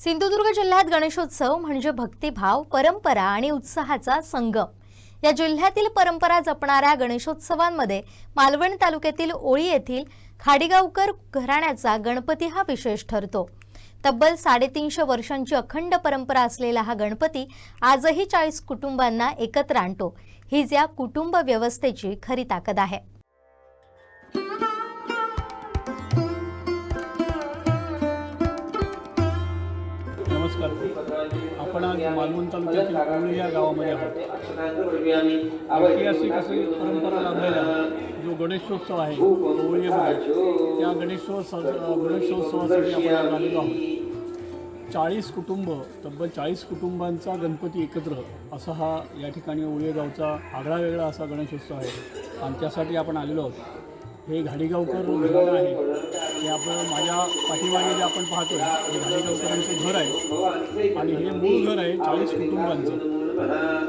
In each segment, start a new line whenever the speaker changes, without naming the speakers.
सिंधुदुर्ग जिल्ह्यात गणेशोत्सव म्हणजे भक्तिभाव परंपरा आणि उत्साहाचा संगम. या जिल्ह्यातील परंपरा जपणाऱ्या गणेशोत्सवांमध्ये मालवण तालुक्यातील ओळी येथील खाडीगावकर घराण्याचा गणपती हा विशेष ठरतो. तब्बल साडेतीनशे वर्षांची अखंड परंपरा असलेला हा गणपती आजही चाळीस कुटुंबांना एकत्र आणतो. हीच या कुटुंब व्यवस्थेची खरी ताकद आहे.
नमस्कार आपण आज मालवण तालुक्यातील कोवळी या गावामध्ये आहोत. ऐतिहासिक अशी परंपरा लाभलेला जो गणेशोत्सव आहे कोवळीमध्ये त्या गणेशोत्सव गणेशोत्सवासाठी आपण आज आलेलो आहोत. चाळीस कुटुंब तब्बल चाळीस कुटुंबांचा गणपती एकत्र असा हा या ठिकाणी ओळे गावचा आगळा वेगळा असा गणेशोत्सव आहे. आणि त्यासाठी आपण आलेलो आहोत. हे घाडीगावकर घराणं आहे. हे आपण माझ्या पाठीमागे जे आपण पाहतोय हे घर आहे. आणि हे मूळ घर आहे चाळीस कुटुंबांचं.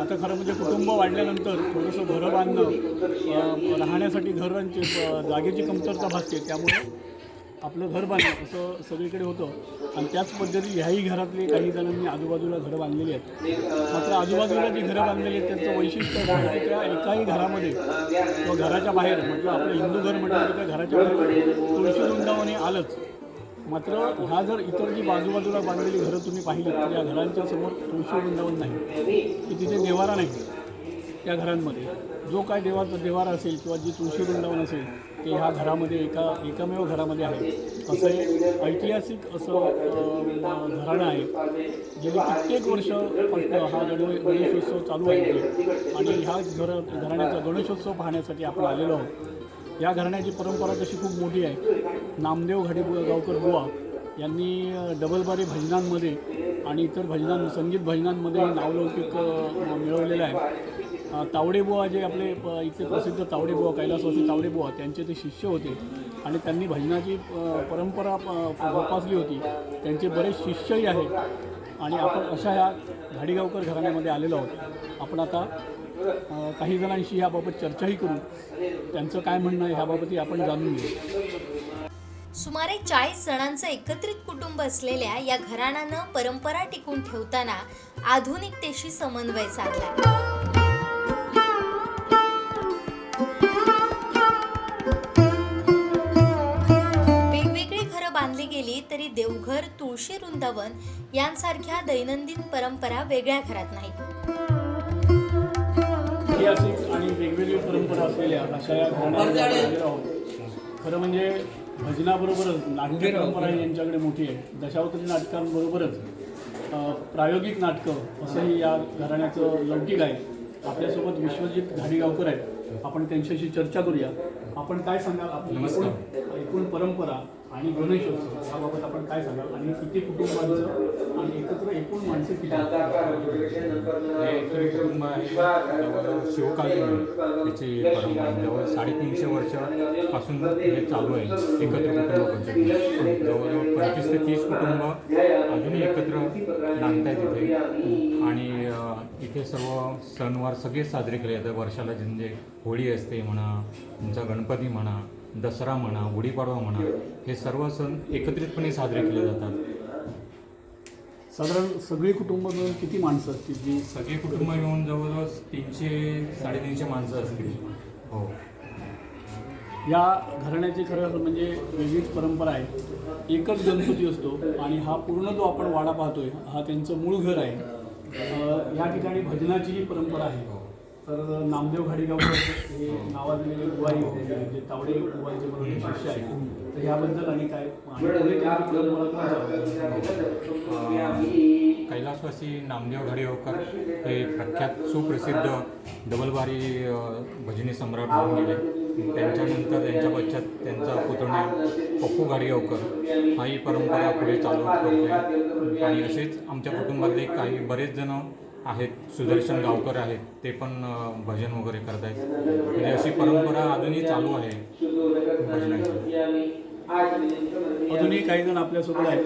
आता खरं म्हणजे कुटुंब वाढल्यानंतर थोडंसं घरं बांधणं राहण्यासाठी घरांची जागेची कमतरता भासते. त्यामुळे आपलं घर बांधलं असं सगळीकडे होतं. आणि त्याच पद्धती ह्याही घरातले काही जणांनी आजूबाजूला घरं बांधलेली आहेत. मात्र आजूबाजूला जी घरं बांधलेली आहेत त्यांचं वैशिष्ट्य आहे त्या एकाही घरामध्ये किंवा घराच्या बाहेर म्हटलं आपलं हिंदू घर म्हटलं तर त्या घराच्या बाहेर तुळशी वृंदावने आलंच. मात्र ह्या जर इतर जी बाजूबाजूला बांधलेली घरं तुम्ही पाहिली तर या घरांच्या समोर तुळशी वृंदावन नाही. की तिथे देवारा नाही. त्या घरांमध्ये. जो काय देवाचा देवारा असेल किंवा जी तुळशी वृंदावन असेल ते ह्या घरामध्ये एका एकमेव घरामध्ये आहे. असं एक ऐतिहासिक असं घराणं आहे. गेली कित्येक वर्ष हा गण गणेशोत्सव चालू आहे आणि ह्या घर घराण्याचा गणेशोत्सव पाहण्यासाठी आपण आलेलो आहोत. या घराण्याची परंपरा तशी खूप मोठी आहे. नामदेव घाडी गावकर बुवा यांनी डबलबारी भजनांमध्ये आणि इतर भजनां संगीत भजनांमध्ये नावलौकिक मिळवलेलं आहे. तावडेबुवा जे आपले प- इथे प्रसिद्ध तावडेबुवा कैलासवासी तावडेबुवा त्यांचे ते शिष्य होते. आणि त्यांनी भजनाची परंपरा जोपासली होती. त्यांचे बरेच शिष्यही आहेत. आणि आपण अशा ह्या घाडीगावकर घराण्यामध्ये आलेलो आहोत. आपण आता काही जणांशी ह्याबाबत चर्चाही करू. त्यांचं काय म्हणणं आहे ह्याबाबतही आपण जाणून घेऊ.
सुमारे चाळीस जणांचं एकत्रित कुटुंब असलेल्या या घराण्यानं परंपरा टिकून ठेवताना आधुनिकतेशी समन्वय साधला. वेगवेगळी घरं बांधली गेली तरी देवघर तुळशी वृंदावन यांसारख्या दैनंदिन परंपरा वेगळ्या घरात नाहीत.
ऐतिहासिक आणि वेगवेगळी परंपरा असलेल्या अशा या घराण्यात खरं म्हणजे भजनाबरोबरच नाट्य परंपरा ही यांच्याकडे मोठी आहे दशावतारी नाटकांबरोबरच प्रायोगिक नाटकं असंही या घराण्याचं लौकिक आहे. आपल्यासोबत विश्वजित घाडीगावकर आहेत. आपण त्यांच्याशी चर्चा करूया. आपण काय सांगाल? आपली एकूण एकूण परंपरा आणि गणेशोत्सव याबाबत आपण काय सांगाल? आणि किती कुटुंबांचं आणि एकत्र एकूण माणसं किती?
कुटुंब आहे. शिवकालीन त्याची परंपरा जवळ साडेतीनशे वर्षापासून हे चालू आहे. एकत्र कुटुंब पद्धती. जवळजवळ पंचवीस ते तीस कुटुंब अजूनही एकत्र नांदतायत इथे. आणि इथे सर्व सणवार सगळे साजरे केले जातात. वर्षाला म्हणजे होळी असते म्हणा तुमचा गणपती म्हणा दसरा म्हणा गुढीपाडवा म्हणा हे सर्व सण एकत्रितपणे साजरे केले जातात.
साधारण सगळी कुटुंब मिळून किती माणसं असतील? जी
सगळे कुटुंब मिळून जवळजवळ तीनशे साडेतीनशे माणसं असतील. हो.
या घराण्याची खरं म्हणजे वेगळीच परंपरा आहे. एकच गणपती असतो आणि हा पूर्ण जो आपण वाडा पाहतोय हा त्यांचं मूळ घर आहे. या ठिकाणी भजनाचीही परंपरा आहे. तर नामदेव घाडीगावकर हे नावाजलेले बुवाई होते जे तावडे बुवाईचे बरोबर शिष्य आहे तर याबद्दल आणि काय?
कैलासवासी नामदेव घाडीवकर हे प्रख्यात सुप्रसिद्ध डबलबारी भजनी सम्राट होऊन गेले. त्यांच्यानंतर त्यांच्या पश्चात त्यांचा पुतण्या पप्पू घाडीगावकर हाही परंपरा पुढे चालू करतोय. आणि असेच आमच्या कुटुंबातले काही बरेच जण आहेत सुदर्शन गावकर आहेत ते पण भजन वगैरे करत आहेत म्हणजे अशी परंपरा अजूनही चालू आहे भजनाची.
अजूनही काही जण आपल्यासोबत आहेत.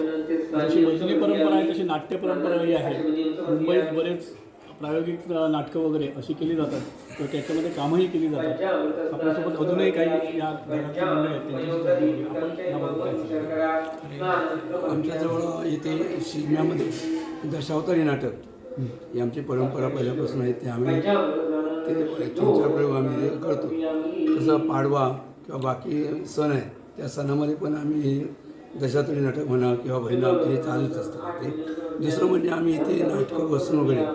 जशी भजनी परंपरा आहे तशी नाट्य परंपराही आहे. मुंबईत बरेच प्रायोगिक नाटकं वगैरे अशी केली जातात. तर त्याच्यामध्ये कामंही केली जातात. आपल्यासोबत अजूनही काही या?
आमच्याजवळ येथे शिगम्यामध्ये दशावतारी नाटक ही आमची परंपरा पहिल्यापासून आहे ते आम्ही ते तीन चार प्रयोग आम्ही ते करतो. तसं पाडवा किंवा बाकी सण आहे त्या सणामध्ये पण आम्ही हे दशावतारी नाटक म्हणा किंवा भैरनाम हे चालूच असतात ते दुसरं म्हणजे आम्ही इथे नाटकं बसून वगैरे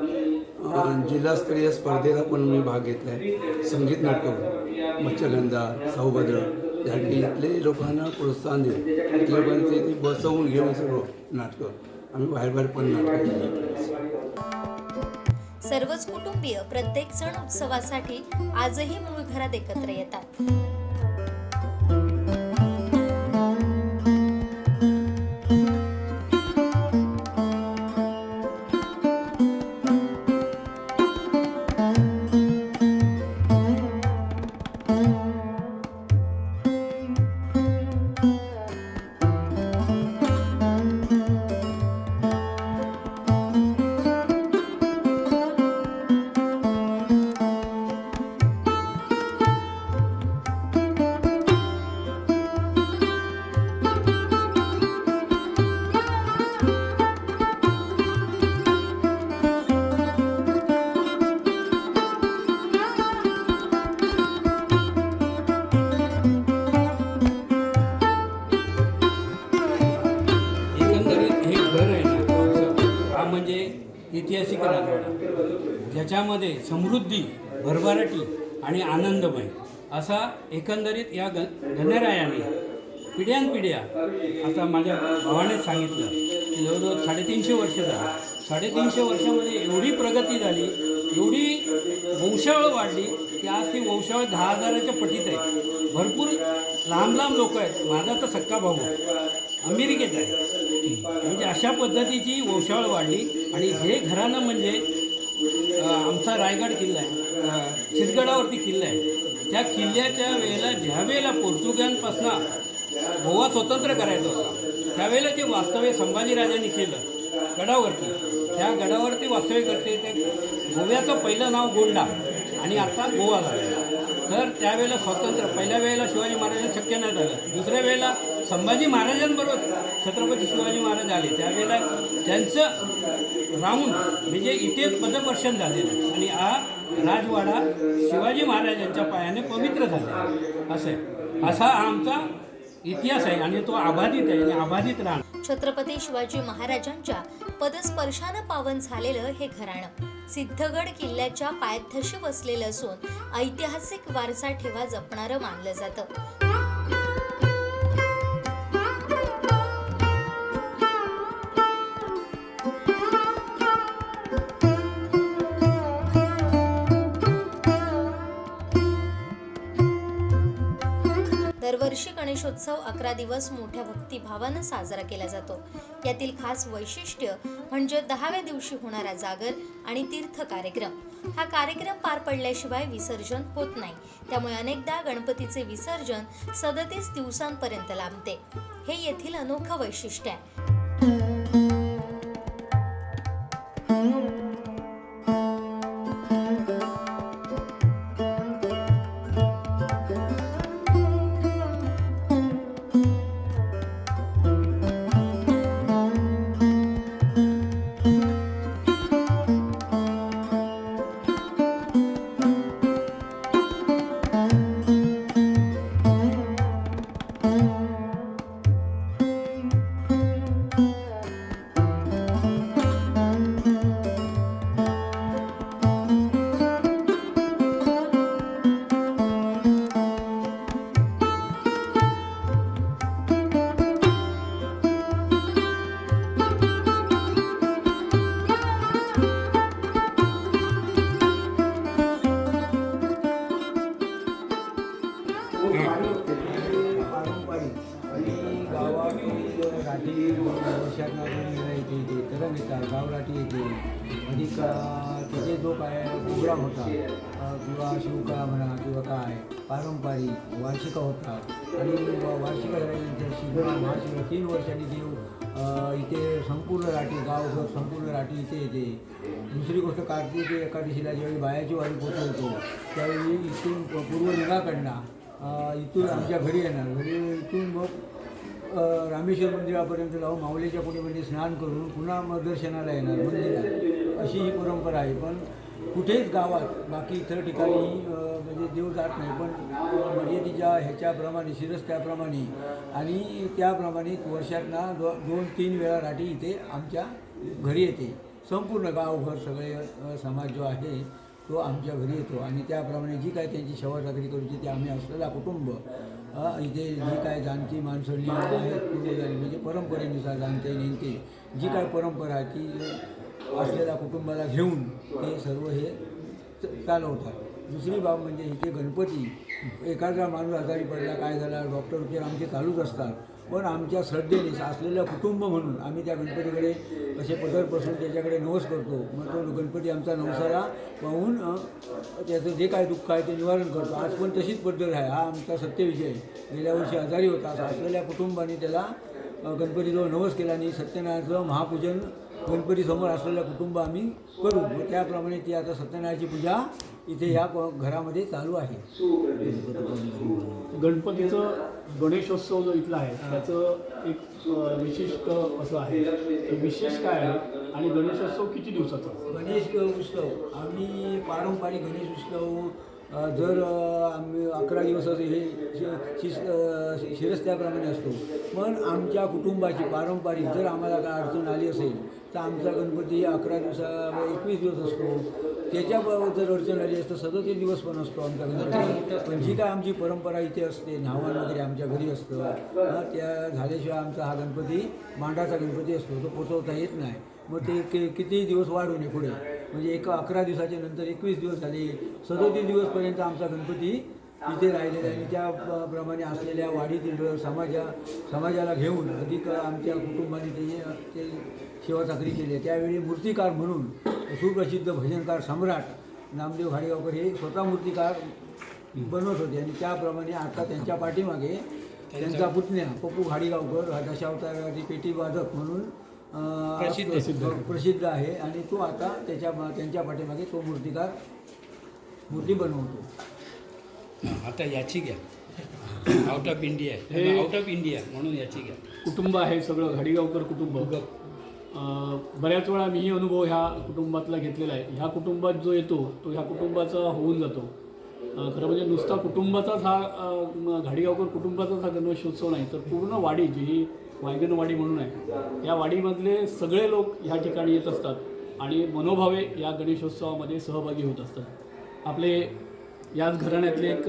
जिल्हास्तरीय स्पर्धेला पण मी भाग घेतला आहे. संगीत नाटकं मच्छगंधा सौभद्र त्यासाठी इथले लोकांना प्रोत्साहन देऊन इथल्या लोकांचे ते बसवून घेऊन सर्व नाटकं आम्ही बाहेर बाहेर पण नाटकं केली.
सर्वच कुटुंबीय प्रत्येक सण उत्सवासाठी आजही मूळ घरात एकत्र येतात.
जीवनामध्ये समृद्धी भरभराटी आणि आनंदमय असा एकंदरीत या ग गणरायाने पिढ्यानपिढ्या आता माझ्या भावानेच सांगितलं की जवळजवळ साडेतीनशे वर्ष झाली. साडेतीनशे वर्षामध्ये एवढी प्रगती झाली एवढी वंशावळ वाढली की आज ती वंशावळ दहा हजाराच्या पटीत आहे. भरपूर लांब लांब लोक आहेत. माझा तर सक्का भाऊ अमेरिकेत आहे. म्हणजे अशा पद्धतीची वंशावळ वाढली आणि हे घराणं म्हणजे आमचा रायगड किल्ला आहे. चितगडावरती किल्ला आहे. त्या किल्ल्याच्या वेळेला ज्या वेळेला पोर्तुग्यांपासून गोवा स्वतंत्र करायचा होता त्यावेळेला जे वास्तव्य संभाजीराजांनी केलं गडावरती. त्या गडावरती वास्तव्य करते ते गोव्याचं पहिलं नाव गोंडा आणि आता गोवा झालं तर त्यावेळेला स्वातंत्र्य पहिल्या वेळेला शिवाजी महाराजांना शक्य नाही झालं. दुसऱ्या वेळेला संभाजी महाराजांबरोबर छत्रपती शिवाजी महाराज आले. त्यावेळेला त्यांचं राहून म्हणजे इथे पदपर्शन झालेलं आणि हा राजवाडा शिवाजी महाराजांच्या पायाने पवित्र झाला असं आहे. असा आमचा इतिहास आहे आणि तो आबाधित आहे आणि आबाधित राहणार.
छत्रपती शिवाजी महाराजांच्या पदस्पर्शानं पावन झालेलं हे घराणं. सिद्धगड किल्ल्याच्या पायथ्याशी वसलेलं असून ऐतिहासिक वारसा ठेवा जपणारं मानलं जातं. उत्सव अकरा दिवस मोठ्या भक्तिभावानं साजरा केला जातो. यातील खास वैशिष्ट्य म्हणजे दहाव्या दिवशी होणारा जागर आणि तीर्थ कार्यक्रम. हा कार्यक्रम पार पडल्याशिवाय विसर्जन होत नाही. त्यामुळे अनेकदा गणपतीचे विसर्जन सदतीस दिवसांपर्यंत लांबते. हे येथील अनोखं वैशिष्ट्य आहे.
पारंपरिक आणि गावातील राठी वर्षांना येते इथे तरंग येतात गावराठी येते आणि तिथे जो काय प्रोग्राम होता किंवा शिवका म्हणा किंवा काय पारंपरिक वार्षिका होतात आणि वार्षिक वार्षिका झाल्यानंतर शिवका महाशिवरा तीन वर्षांनी देव इथे संपूर्ण राठी गावभर संपूर्ण राठी इथे येते दुसरी गोष्ट कार्तिकी एकादशीला ज्यावेळी बायाची वारी पोचवतो त्यावेळी इथून पूर्व निघाकडनं इथून आमच्या घरी येणार. घरी इथून मग रामेश्वर मंदिरापर्यंत जाऊन माऊलीच्या कुणीमध्ये स्नान करून पुन्हा मग दर्शनाला येणार. मंदिरात अशी ही परंपरा आहे. पण कुठेच गावात बाकी इतर ठिकाणी म्हणजे देव जात नाही. पण मर्यादेच्या ह्याच्याप्रमाणे शिरस्त्याप्रमाणे आणि त्याप्रमाणे वर्षातना दो दोन तीन वेळा राठी इथे आमच्या घरी येते. संपूर्ण गावभर सगळे समाज जो आहे तो आमच्या घरी येतो. आणि त्याप्रमाणे जी काय त्यांची सेवा करूची ते आम्ही असलेला कुटुंब इथे जी काय जाणती माणसं आहेत पूर्वजांनी म्हणजे परंपरेनुसार जाणते नेमते जी काय परंपरा आहे ती असलेल्या कुटुंबाला घेऊन ते सर्व हे चालवतात. दुसरी बाब म्हणजे इथे गणपती एखादा माणूस आजारी पडला काय झाला डॉक्टर उपचार आमचे चालूच असतात. पण आमच्या श्रद्धेने असलेलं कुटुंब म्हणून आम्ही त्या गणपतीकडे असे पदरपासून त्याच्याकडे नवस करतो. मग तो गणपती आमचा नवसाला पाहून त्याचं जे काय दुःख आहे ते निवारण करतो. आज पण तशीच पद्धत आहे. हा आमचा सत्यविजय गेल्या वर्षी आजारी होता. असं असलेल्या कुटुंबाने त्याला गणपतीजवळ नवस केला आणि सत्यनारायणाचं महापूजन गणपतीसमोर असलेलं कुटुंब आम्ही करू. व त्याप्रमाणे ती आता सत्यनारायणाची पूजा इथे या प- घरामध्ये चालू आहे.
गणपतीचं गणेशोत्सव जो इथला आहे त्याचं एक विशिष्ट असं आहे. विशेष काय आहे? आणि गणेशोत्सव किती दिवसाचा?
गणेश उत्सव. आम्ही पारंपरिक गणेश उत्सव जर आम्ही अकरा दिवस असं हे शि- शिस्त अ, असतो. पण आमच्या कुटुंबाची पारंपरिक जर आम्हाला काय अडचण आली असेल तर आमचा गणपती अकरा दिवसा एकवीस दिवस असतो. त्याच्याबरोबर जर अडचण आली असतं सदतीस दिवस पण असतो आमचा गणपती. पण जी काय आमची परंपरा इथे असते नावान वगैरे आमच्या घरी असतं त्या झाल्याशिवाय आमचा हा गणपती मांडाचा गणपती असतो तो पोचवता येत नाही. मग ते कि किती दिवस वाढ होणे पुढे. म्हणजे एक अकरा दिवसाच्या नंतर एकवीस दिवस झाले. सदोतीस दिवसपर्यंत आमचा गणपती इथे राहिलेला आहे. त्याप्रमाणे त्या प्रमाणे असलेल्या वाडीतील समाजा समाजाला घेऊन अधिक आमच्या कुटुंबाने ते ते सेवा चाकरी केली आहे. त्यावेळी मूर्तिकार म्हणून सुप्रसिद्ध भजनकार सम्राट नामदेव घाडेगावकर हे स्वतः मूर्तिकार बनवत होते. आणि त्याप्रमाणे आता त्यांच्या पाठीमागे त्यांचा पुतण्या पप्पू घाडीगावकर हा दशावताराची पेटी वादक म्हणून
प्रसिद्ध.
प्रसिद्ध. आहे. आणि तो आता त्याच्या त्यांच्या पाठीमागे तो मूर्तिकार मूर्ती बनवतो.
आता याची घ्या. आउट ऑफ इंडिया
हे-
आउट ऑफ इंडिया म्हणून याची घ्या.
कुटुंब आहे सगळं घाडीगावकर कुटुंब. बऱ्याच वेळा मीही अनुभव ह्या कुटुंबातला घेतलेला आहे. ह्या कुटुंबात जो येतो तो ह्या कुटुंबाचा होऊन जातो. खरं म्हणजे नुसता कुटुंबाचाच हा घाडीगावकर कुटुंबाचाच हा गणेशोत्सव नाही तर पूर्ण वाडी जी ही वायगनवाडी म्हणून आहे. या वाडीमधले सगळे लोक ह्या ठिकाणी येत असतात आणि मनोभावे या गणेशोत्सवामध्ये सहभागी होत असतात. आपले याच घराण्यातले एक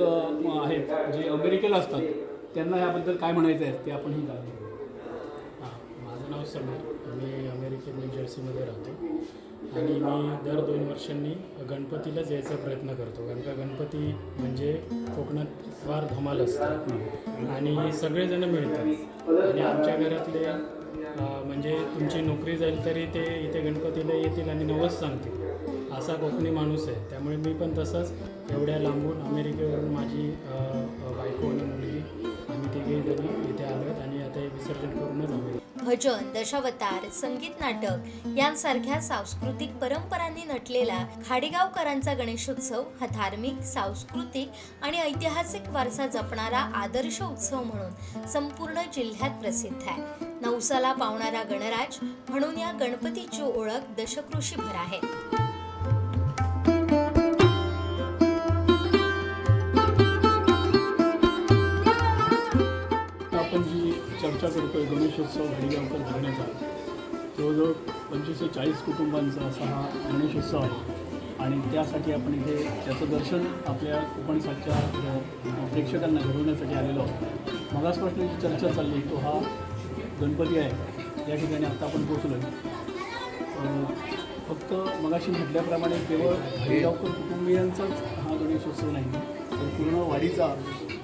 आहेत जे अमेरिकेला असतात. त्यांना याबद्दल काय म्हणायचं आहे ते आपण ही
हां माझं नाव समीर. मी अमेरिकेत न्यू जर्सीमध्ये राहतो. आणि मी दर दोन वर्षांनी गणपतीलाच यायचा प्रयत्न करतो. कारण का गणपती म्हणजे कोकणात फार धमाल असतो. आणि सगळेजण मिळतात. आणि आमच्या घरातले म्हणजे तुमची नोकरी जाईल तरी ते इथे गणपतीला येतील आणि नवस सांगतील. असा कोकणी माणूस आहे. त्यामुळे मी पण तसंच एवढ्या लांबून अमेरिकेवरून माझी बायको आणि मुलगी आम्ही तिघे जण इथे आलो आहेत आणि आता हे विसर्जन करूनच आलो
भजन दशावतार संगीत नाटक यांसारख्या सांस्कृतिक परंपरांनी नटलेला खाडेगावकरांचा गणेशोत्सव हा धार्मिक सांस्कृतिक आणि ऐतिहासिक वारसा जपणारा आदर्श उत्सव म्हणून संपूर्ण जिल्ह्यात प्रसिद्ध आहे. नवसाला पावणारा गणराज म्हणून या गणपतीची ओळख दशकृषीभर आहे.
मोठा करतो आहे गणेशोत्सव घाडीगावकर घराण्याचा जवळजवळ पंचवीस ते चाळीस कुटुंबांचा असा हा गणेशोत्सव आहे. आणि त्यासाठी आपण इथे त्याचं दर्शन आपल्या कोकणसाठच्या प्रेक्षकांना घडवण्यासाठी आलेलो आहोत. मगासपासून जी चर्चा चालली तो हा गणपती आहे. या ठिकाणी आत्ता आपण पोचलो आहे फक्त मगाशी म्हटल्याप्रमाणे केवळ घाडीगावकर कुटुंबियांचाच हा गणेशोत्सव नाही तर पूर्ण वाडीचा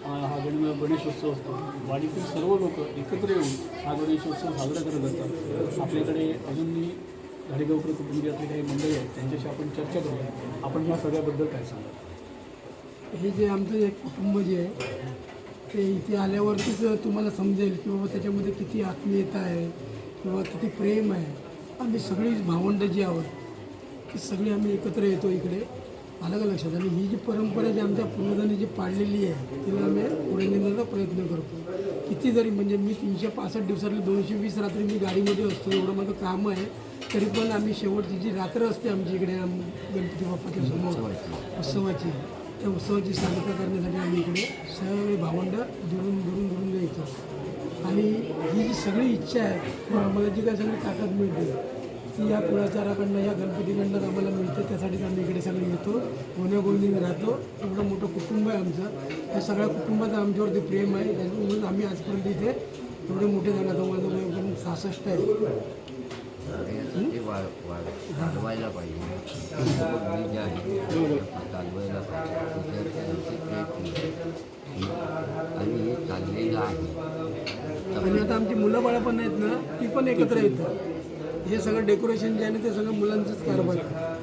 हा गण गणेशोत्सव असतो. वाडीतील सर्व लोक एकत्र येऊन हा गणेशोत्सव साजरा करत असतात. आपल्याकडे अजूनही घाडेगावकर कुटुंबियातले काही मंडळी आहेत त्यांच्याशी आपण चर्चा करूया आपण ह्या सगळ्याबद्दल काय सांगा
हे जे आमचं एक कुटुंब जे आहे ते इथे आल्यावरतीच तुम्हाला समजेल की बाबा त्याच्यामध्ये किती आत्मीयता आहे किंवा किती प्रेम आहे. आम्ही सगळी भावंड जी आहोत की सगळी आम्ही एकत्र येतो इकडे. आलं का लक्षात आणि ही जी परंपरा जी आमच्या पूर्वजांनी जी पाळलेली आहे तिला आम्ही पुढे नेण्याचा प्रयत्न करतो किती जरी म्हणजे मी तीनशे पासष्ट दिवसातली दोनशे वीस रात्री मी गाडीमध्ये असतो एवढं माझं काम आहे तरी पण आम्ही शेवटची जी रात्र असते आमची इकडे आम- गणपती बाप्पाच्या समोर उत्सवाची त्या उत्सवाची सांगता करण्यासाठी आम्ही इकडे सगळे भावंड दुरून दुरून दुरून जायचो। आणि ही जी सगळी इच्छा आहे आम्हाला जी काय सगळी ताकद मिळते ती या कुळाचाराकडनं या गणपतीकडनं आम्हाला मिळते. त्यासाठीच आम्ही इकडे सगळे येतो. गोन्यागोविंदीने राहतो. एवढं मोठं कुटुंब आहे आमचं. या सगळ्या कुटुंबाचं आमच्यावरती प्रेम आहे. त्याच्यामुळे आम्ही आजपर्यंत इथे एवढे मोठे झाले आता माझं सहासष्ट आहे.
ते चालवायला पाहिजे. जे आहे चालवायला पाहिजे. त्याचे प्रयत्न आणि हे चाललेलं आहे.
आणि आता आमची मुलं बाळं पण आहेत ना ती पण एकत्र येतात. हे सगळं डेकोरेशन जे आहे ना ते सगळं मुलांचंच कारभार आहे.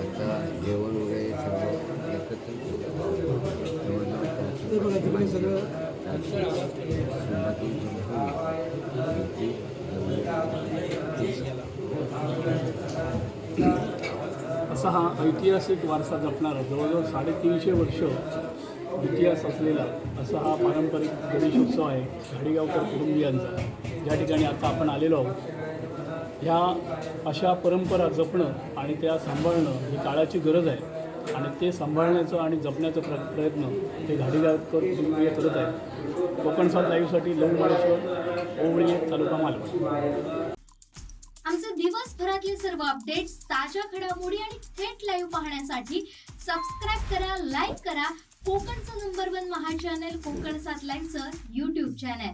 आता जेवण वगैरे
ते बघा तिकडे सगळं
असा हा ऐतिहासिक वारसा जपणारा जवळजवळ साडेतीनशे वर्ष इतिहास असलेला असा हा पारंपरिक गणेशोत्सव आहे घाडीगावकर कुटुंबियांचा. ज्या ठिकाणी आता आपण आलेलो आहोत ह्या अशा परंपरा जपणं आणि त्या सांभाळणं ही काळाची गरज आहे. आणि ते सांभाळण्याचं आणि जपण्याचा प्र प्रयत्न हे घाडीगावकर कुटुंबीय करत आहेत. कोकण सात लाईव्हसाठी लव माळेश्वर ओवळी तालुका मालवण.
आमचे दिवसभरातले सर्व अपडेट्स ताज्या घडामोडी आणि थेट लाईव्ह पाहण्यासाठी सबस्क्राईब करा लाईक करा कोकणचं नंबर वन महा चॅनल कोकण सात लाईव्हचं युट्यूब चॅनल